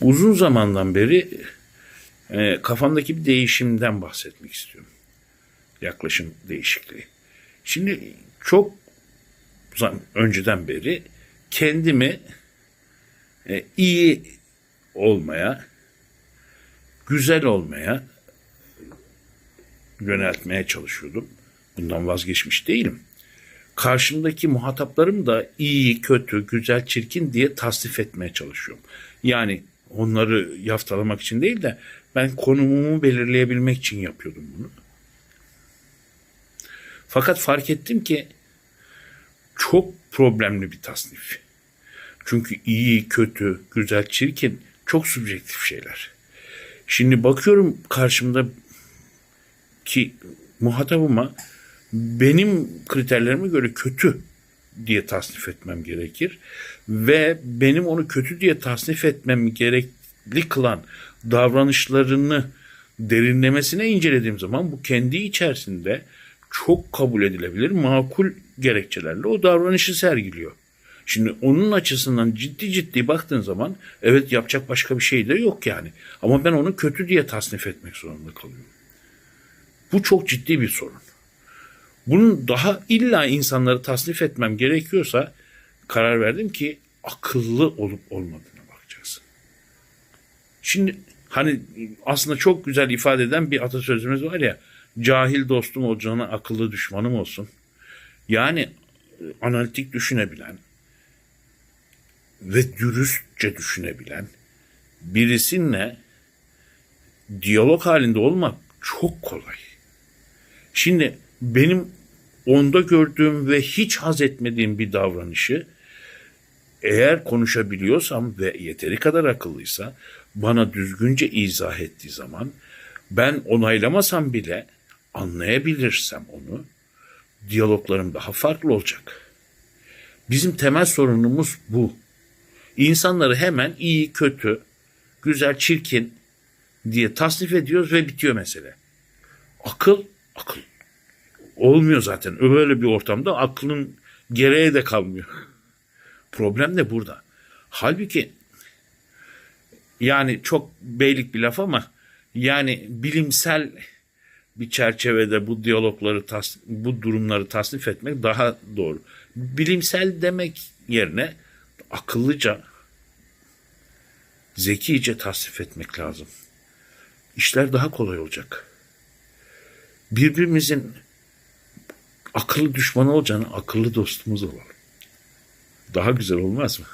Uzun zamandan beri e, kafamdaki bir değişimden bahsetmek istiyorum. Yaklaşım değişikliği. Şimdi çok önceden beri kendimi e, iyi olmaya, güzel olmaya yöneltmeye çalışıyordum. Bundan vazgeçmiş değilim. Karşımdaki muhataplarım da iyi, kötü, güzel, çirkin diye tasnif etmeye çalışıyorum. Yani onları yaftalamak için değil de ben konumumu belirleyebilmek için yapıyordum bunu. Fakat fark ettim ki çok problemli bir tasnif. Çünkü iyi, kötü, güzel, çirkin çok subjektif şeyler. Şimdi bakıyorum karşımda ki muhatabıma benim kriterlerime göre kötü diye tasnif etmem gerekir ve benim onu kötü diye tasnif etmem gerekli kılan davranışlarını derinlemesine incelediğim zaman bu kendi içerisinde çok kabul edilebilir makul gerekçelerle o davranışı sergiliyor. Şimdi onun açısından ciddi ciddi baktığın zaman evet yapacak başka bir şey de yok yani. Ama ben onu kötü diye tasnif etmek zorunda kalıyorum. Bu çok ciddi bir sorun. Bunun daha illa insanları tasnif etmem gerekiyorsa karar verdim ki akıllı olup olmadığına bakacağız. Şimdi hani aslında çok güzel ifade eden bir atasözümüz var ya cahil dostum olacağına akıllı düşmanım olsun. Yani analitik düşünebilen ve dürüstçe düşünebilen birisinle diyalog halinde olmak çok kolay. Şimdi benim onda gördüğüm ve hiç haz etmediğim bir davranışı eğer konuşabiliyorsam ve yeteri kadar akıllıysa bana düzgünce izah ettiği zaman ben onaylamasam bile anlayabilirsem onu diyaloglarım daha farklı olacak. Bizim temel sorunumuz bu. İnsanları hemen iyi, kötü, güzel, çirkin diye tasnif ediyoruz ve bitiyor mesele. Akıl, akıl. Olmuyor zaten. Öyle bir ortamda aklın gereği de kalmıyor. Problem de burada. Halbuki yani çok beylik bir laf ama yani bilimsel bir çerçevede bu diyalogları tas, bu durumları tasnif etmek daha doğru. Bilimsel demek yerine akıllıca zekice tasnif etmek lazım. İşler daha kolay olacak. Birbirimizin akıllı düşmanı olacağına akıllı dostumuz olalım. Daha güzel olmaz mı?